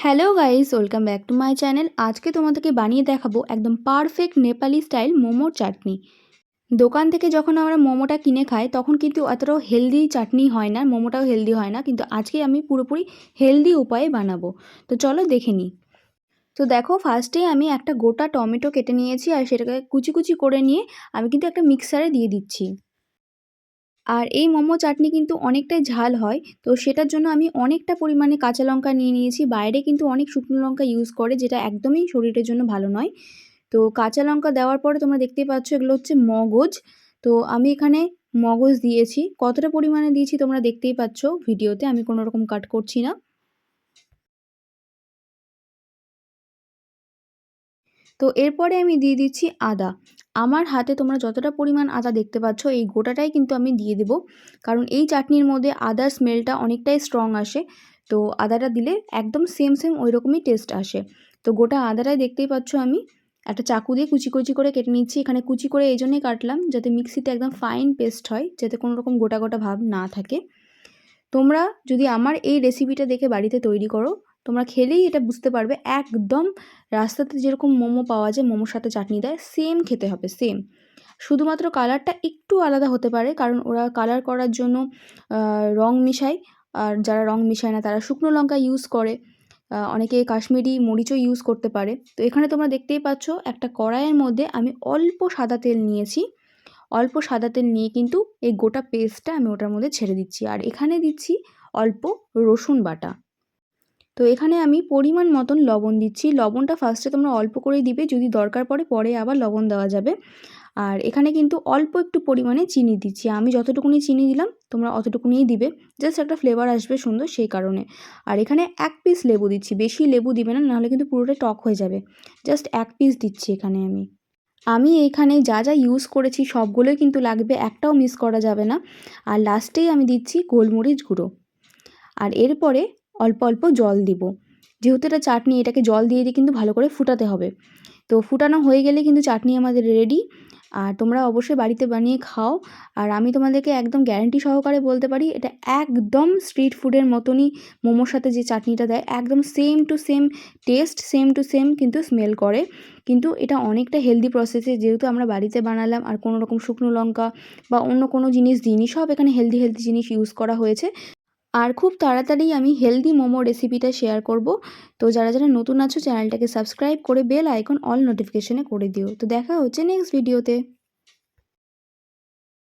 Hello guys welcome back to my channel আজকে তোমাদেরকে বানিয়ে দেখাবো একদম পারফেক্ট নেপালি স্টাইল মোমোর চাটনি। দোকান থেকে যখন আমরা মোমোটা কিনে খাই, তখন কিন্তু অতটাও হেলদি চাটনি হয় না, মোমোটাও হেলদি হয় না, কিন্তু আজকে আমি পুরোপুরি হেলদি উপায়ে বানাবো। তো চলো দেখে নিই। তো দেখো ফার্স্টেই আমি একটা গোটা টমেটো কেটে নিয়েছি আর সেটাকে কুচি কুচি করে নিয়ে আমি কিন্তু একটা মিক্সারে দিয়ে দিচ্ছি। আর এই মোমো চাটনি কিন্তু অনেকটাই ঝাল হয়। তো সেটার জন্য আমি অনেকটা পরিমাণে কাঁচা লঙ্কা নিয়ে নিয়েছি। বাইরে কিন্তু অনেক শুকনো লঙ্কা ইউজ করে, যেটা একদমই শরীরের জন্য ভালো নয়। তো কাঁচা লঙ্কা দেওয়ার পরে তোমরা দেখতেই পাচ্ছ এগুলো হচ্ছে মগজ। তো আমি এখানে মগজ দিয়েছি। কতটা পরিমাণে দিয়েছি তোমরা দেখতেই পাচ্ছ। ভিডিওতে আমি কোনো রকম কাট করছি না। তো এরপরে আমি দিয়ে দিচ্ছি আদা। আমার হাতে তোমরা যতটা পরিমাণ আদা দেখতে পাচ্ছ, এই গোটাটাই কিন্তু আমি দিয়ে দেবো। কারণ এই চাটনির মধ্যে আদার স্মেলটা অনেকটাই স্ট্রং আসে। তো আদাটা দিলে একদম সেম সেম ওই রকমই টেস্ট আসে। তো গোটা আদাটাই দেখতেই পাচ্ছ আমি। একটা চাকু দিয়ে কুচি কুচি করে কেটে নিচ্ছি। এখানে কুচি করে এই জন্যই কাটলাম যাতে মিক্সিতে একদম ফাইন পেস্ট হয়, যাতে কোনো রকম গোটা গোটা ভাব না থাকে। তোমরা যদি আমার এই রেসিপিটা দেখে বাড়িতে তৈরি করো তোমরা খেলেই এটা বুঝতে পারবে। একদম রাস্তাতে যেরকম মোমো পাওয়া যায়, মোমোর সাথে চাটনি দেয় সেম খেতে হবে সেম শুধুমাত্র কালারটা একটু আলাদা হতে পারে, কারণ ওরা কালার করার জন্য রং মিশায়, আর যারা রং মিশায় না, তারা শুকনো লঙ্কা ইউজ করে। অনেকে কাশ্মীরি মরিচও ইউজ করতে পারে। তো এখানে তোমরা দেখতেই পাচ্ছ, একটা কড়াইয়ের মধ্যে আমি অল্প সাদা তেল নিয়েছি। অল্প সাদা তেল নিয়ে কিন্তু এই গোটা পেস্টটা আমি ওটার মধ্যে ছেড়ে দিচ্ছি। আর এখানে দিচ্ছি অল্প রসুন বাটা। তো এখানে আমি পরিমাণ মতন লবণ দিচ্ছি। লবণটা ফার্স্টে তোমরা অল্প করেই দিবে, যদি দরকার পড়ে পরে আবার লবণ দেওয়া যাবে। আর এখানে কিন্তু অল্প একটু পরিমাণে চিনি দিচ্ছি। আমি যতটুকুনি চিনি দিলাম, তোমরা অতটুকুনিই দিবে। জাস্ট একটা ফ্লেভার আসবে সুন্দর সেই কারণে। আর এখানে এক পিস লেবু দিচ্ছি। বেশি লেবু দিবে না, নাহলে কিন্তু পুরোটা টক হয়ে যাবে। জাস্ট এক পিস দিচ্ছি এখানে আমি। আমি এখানে যা যা ইউজ করেছি, সবগুলোই কিন্তু লাগবে, একটাও মিস করা যাবে না। আর লাস্টেই আমি দিচ্ছি গোলমরিচ গুঁড়ো। আর এরপরে অল্প অল্প জল দিব। যেহেতু এটা চাটনি, এটাকে জল দিয়ে দিয়ে কিন্তু ভালো করে ফুটাতে হবে। তো ফুটানো হয়ে গেলে কিন্তু চাটনি আমাদের রেডি আর তোমরা অবশ্যই বাড়িতে বানিয়ে খাও। আর আমি তোমাদেরকে একদম গ্যারেন্টি সহকারে বলতে পারি, এটা একদম স্ট্রিট ফুডের মতনই মোমোর সাথে যে চাটনিটা দেয়, একদম same to same taste same to same কিন্তু স্মেল করে। কিন্তু এটা অনেকটা হেলদি প্রসেসে যেহেতু আমরা বাড়িতে বানালাম আর কোনো রকম শুকনো লঙ্কা বা অন্য কোনো জিনিস দিইনি, সব এখানে হেলদি হেলদি জিনিস ইউজ করা হয়েছে। আর খুব তাড়াতাড়ি আমি হেলদি মোমো রেসিপিটা শেয়ার করব। তো যারা যারা নতুন আছো চ্যানেলটাকে সাবস্ক্রাইব করে বেল আইকন অল নোটিফিকেশনে করে দিও। তো দেখা হচ্ছে নেক্সট ভিডিওতে